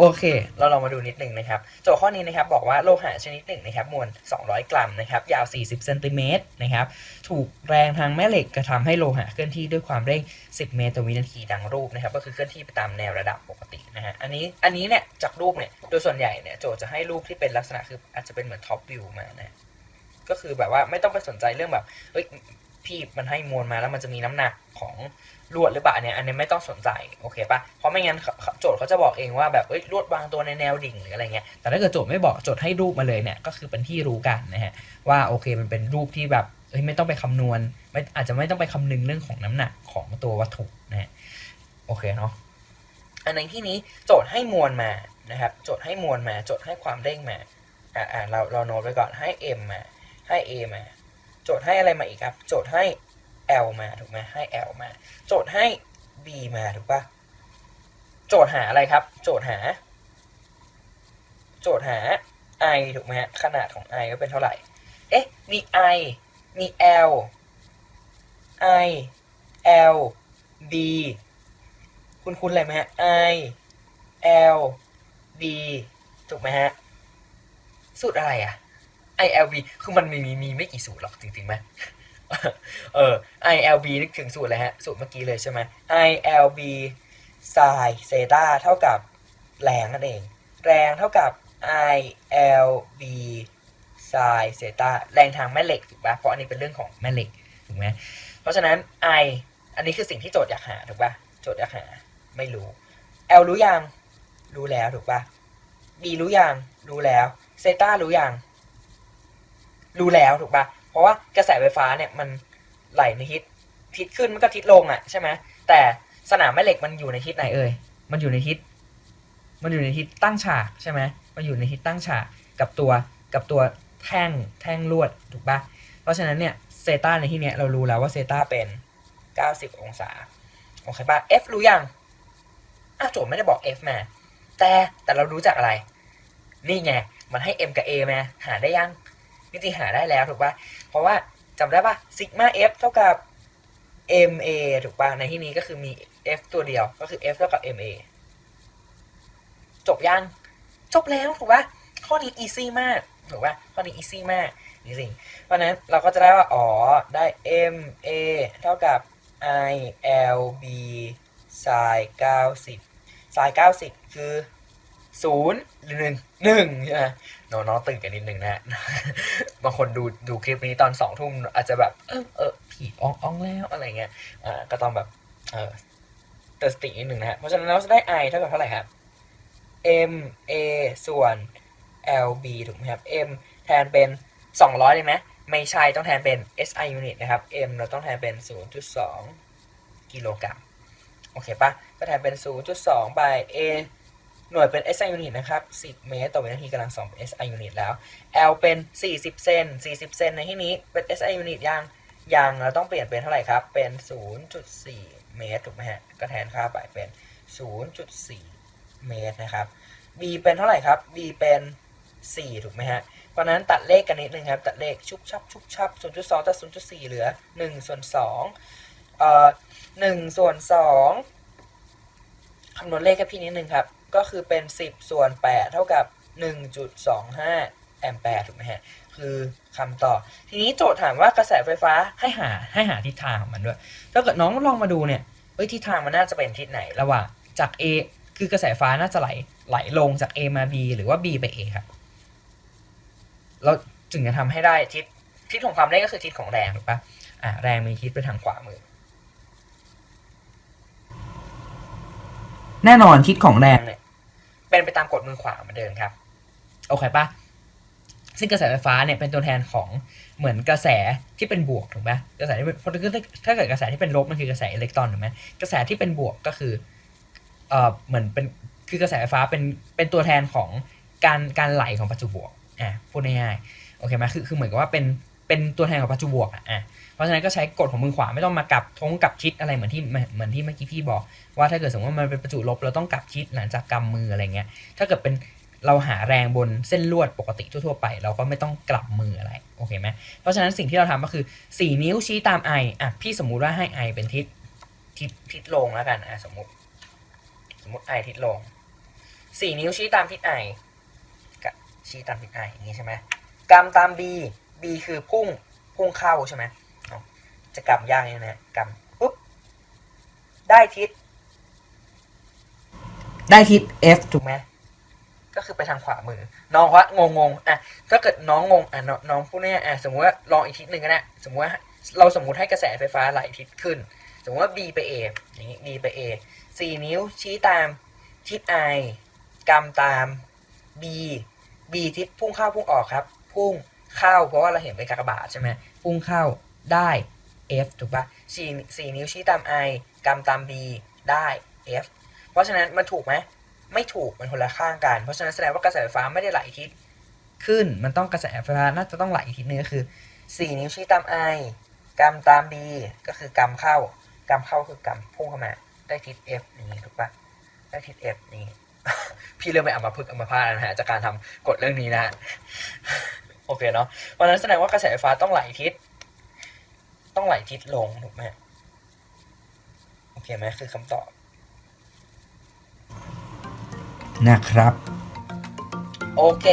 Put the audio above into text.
โอเค เราลองมาดูนิดหนึ่งนะครับ โจทย์ข้อนี้นะครับบอกว่าโลหะชนิดหนึ่งนะครับมวล 200 กรัมนะครับยาว 40เซนติเมตรนะครับถูกแรงทางแม่เหล็กกระทำให้โลหะเคลื่อนที่ด้วยความเร่ง 10 เมตรต่อวินาทีดังรูปนะครับก็คือเคลื่อนที่ไปตามแนวระดับปกตินะฮะอันนี้อันนี้เนี่ยจากรูปเนี่ยโดยส่วนใหญ่เนี่ยโจทย์จะให้รูปที่เป็นลักษณะคืออาจจะเป็นเหมือนท็อปวิวมานะก็คือแบบว่าไม่ต้องไปสนใจเรื่องแบบเฮ้ย พี่มันให้มวลมาแล้วมันจะมีน้ำหนักของลวดหรือเปล่าเนี้ยอันนี้ไม่ต้องสนใจโอเคปะเพราะไม่งั้นโจทย์เขาจะบอกเองว่าแบบเอ้ยลวดวางตัวในแนวดิ่งหรืออะไรเงี้ยแต่ถ้าเกิดโจทย์ไม่บอกโจทย์ให้รูปมาเลยเนี่ยก็คือเป็นที่รู้กันนะฮะว่าโอเคมันเป็นรูปที่แบบเอ้ยไม่ต้องไปคำนวณไม่อาจจะไม่ต้องไปคำนึงเรื่องของน้ำหนักของตัววัตถุนะฮะโอเคเนาะอันในที่นี้โจทย์ให้มวลมานะครับโจทย์ให้มวลมาโจทย์ให้ความเร่งมาอ่าอ่าเราเราโน้ตไว้ก่อนให้ m มาให้ a มา โจทย์ให้อะไรมาอีกครับ โจทย์ให้ L มาถูกไหมให้ L มา โจทย์ให้ B มาถูกปะโจทย์หาอะไรครับ โจทย์หา โจทย์หา I ถูกไหมฮะขนาดของ I ก็เป็นเท่าไหร่ เอ๊ะ มี I มี L I L B คุณคุณอะไรไหมฮะ I L B ถูกไหมฮะ สูตรอะไรอะ ILB คือมันมีมีมีไม่กี่สูตรหรอกจริงๆไหมเออ ILB นึกถึงสูตรอะไรฮะ สูตรเมื่อกี้เลยใช่ไหม ILB sin เซต้าเท่ากับแรงนั่นเอง แรงเท่ากับ ILB sin เซต้าแรงทางแม่เหล็กถูกปะเพราะอันนี้เป็นเรื่องของแม่เหล็กถูกไหมเพราะฉะนั้น I อันนี้คือสิ่งที่โจทย์อยากหาถูกปะโจทย์อยากหาไม่รู้ L รู้ยังรู้แล้วถูกปะ B รู้ยังรู้แล้วเซต้ารู้ยัง รู้แล้วถูกปะเพราะว่ากระแสไฟฟ้าเนี่ยมันไหลในทิศทิศขึ้นมันก็ทิศลงอะใช่ไหมแต่สนามแม่เหล็กมันอยู่ในทิศไหนเอ่ยมันอยู่ในทิศมันอยู่ในทิศตั้งฉากใช่ไหมมันอยู่ในทิศตั้งฉากกับตัวกับตัวแท่งแท่งลวดถูกปะเพราะฉะนั้นเนี่ยเซตาในที่เนี้ยเรารู้แล้วว่าเซตาเป็น 90 องศาโอเคปะ F รู้ยังอะโจทย์ไม่ได้บอก F มาแต่แต่เรารู้จักอะไร นี่ไง มันให้ m กับ a มาหาได้ยัง จริงๆหาได้แล้วถูกปะเพราะว่าจำได้ปะซิกมา f เท่ากับ ma ถูกปะในที่นี้ก็คือมี f ตัวเดียวก็คือ f เท่ากับ ma จบยังจบแล้วถูกปะข้อนี้ easy มากถูกปะข้อนี้ easy มากจริงๆเพราะนั้นเราก็จะได้ว่าอ๋อได้ ma เท่ากับ i l b sin 90 sin 90 คือ ศูนย์หนึ่งหนึ่งใช่ไหมน้องน้องตื่นกันนิดนึงนะฮะบางคนดูดูคลิปนี้ตอนสองทุ่มอาจจะแบบ เออเออผีอ่องอ่องแล้วอะไรเงี้ยอ่าก็ต้องแบบเออเตือนสตินิดหนึ่งนะฮะเพราะฉะนั้นเราจะได้ i เท่ากับเท่าไหร่ครับ m a ส่วน l b ถูกไหมครับ m แทนเป็น 200เลยไหมไม่ใช่ต้องแทนเป็น SI unit นะครับ m เราต้องแทนเป็น 0.2 กิโลกรัมโอเคปะก็แทนเป็น 0.2 by a หน่วยเป็น SI unit นะครับ 10 เมตรต่อวินาทีกำลังสองเป็น SI unit แล้ว L เป็น 40 เซน 40 เซนในที่นี้เป็น SI unit ยังยังเราต้องเปลี่ยนเป็นเท่าไหร่ครับ เป็น 0.4 เมตรถูกไหมฮะ ก็แทนค่าไปเป็น 0.4 เมตรนะครับ B เป็นเท่าไหร่ครับ B เป็น 4 ถูกไหมฮะ เพราะนั้นตัดเลขกันนิดนึงครับ ตัดเลขชุบชับชุบชับ 0.2 ตัด 0.4 เหลือ 1 ส่วน2เอ่อ1ส่วน2ำนวณเลขให้พี่นิดนึงครับ ก็คือเป็น 10 ส่วน 8 เท่ากับ 1.25 แอมแปร์ถูกไหมฮะ คือคำตอบ ทีนี้โจทย์ถามว่ากระแสไฟฟ้าให้หาให้หาทิศทางของมันด้วย ถ้าเกิดน้องลองมาดูเนี่ยเอ้ยทิศทางมันน่าจะเป็นทิศไหนระหว่างจาก A คือกระแสไฟฟ้าน่าจะไหลไหลลงจาก A มา B หรือว่า B ไป A ครับเราจึงจะทำให้ได้ทิศทิศของความเร่งก็คือทิศของแรงถูกปะอะแรงมีทิศไปทางขวามือ แน่นอนทิศของแรงเนี่ยเป็นไปตามกฎมือขวาเหมือนเดิมครับ โอเคปะซึ่งกระแสไฟฟ้าเนี่ยเป็นตัวแทนของเหมือนกระแสที่เป็นบวกถูกไหมกระแสที่เป็นเพราะถ้าถ้าเกิดกระแสที่เป็นลบมันคือกระแสอิเล็กตรอนถูกไหมกระแสที่เป็นบวกก็คือเอ่อเหมือนเป็นคือกระแสไฟฟ้าเป็นเป็นตัวแทนของการการไหลของประจุบวกอะพูดง่ายๆโอเคไหมคือคือเหมือนกับว่าเป็น เป็นตัวแทนของประจุบวกอะเพราะฉะนั้นก็ใช้กฎของมือขวาไม่ต้องมากลับทงกลับชิดอะไรเหมือนที่เหมือนที่เมื่อกี้พี่บอก ว่าถ้าเกิดสมมติว่ามันเป็นประจุลบเราต้องกลับชิดหลังจากกำมืออะไรเงี้ยถ้าเกิดเป็นเราหาแรงบนเส้นลวดปกติทั่วๆไป เราก็ไม่ต้องกลับมืออะไรโอเคไหมเพราะฉะนั้นสิ่งที่เราทำก็คือ 4 นิ้วชี้ตาม I อะพี่สมมุติว่าให้ I เป็นทิศทิศทิศลงแล้วกันอะสมมติ สมมติ I ทิศลงสี่นิ้วชี้ตามทิศไอกะชี้ตามทิศไออย่างนี้ใช่ไหมกำตาม B B คือพุ่งพุ่งเข้าใช่ไหมเอาจะกำยากนี่นะกำปุ๊บได้ทิศ ได้ทิศ F ถูกไหมก็คือไปทางขวามือ น้องว่างงงๆอะถ้าเกิดน้องงงอะน้องน้องพูดเนี่ยอะสมมติว่าลองอีกทิศหนึ่งก็ได้สมมติว่าเราสมมติให้กระแสไฟฟ้าไหลทิศขึ้น สมมติว่า B ไป A อย่างนี้ B ไป A สี่นิ้วชี้ตามทิศ I กำตาม B B ทิศพุ่งเข้าพุ่งออกครับ พุ่ง เข้าเพราะว่าเราเห็นเป็นกากบาทใช่ไหมพุ่งเข้าได้ F ถูกปะสี่สี่นิ้วชี้ตาม I กำตาม B ได้ F เพราะฉะนั้นมันถูกไหมไม่ถูกมันคนละข้างกัน เพราะฉะนั้นแสดงว่ากระแสไฟฟ้าไม่ได้ไหลทิศขึ้นมันต้องกระแสไฟฟ้าน่าจะต้องไหลทิศนึงก็คือ 4 นิ้วชี้ตาม I กำตาม B ก็คือกำเข้ากำเข้าคือกำพุ่งเข้ามา ได้ทิศ F อย่างนี้ถูกปะได้ทิศ F นี่พี่เริ่มไปอามาพึกษ์อัมาพาตแล้วนะฮะจากการทำกฎเรื่องนี้นะฮะ โอเคเนาะเพราะฉะนั้นแสดงว่ากระแสไฟฟ้าต้องไหลทิศ ต้องไหลทิศลงถูกไหมโอเคไหมคือคำตอบนะครับ โอเค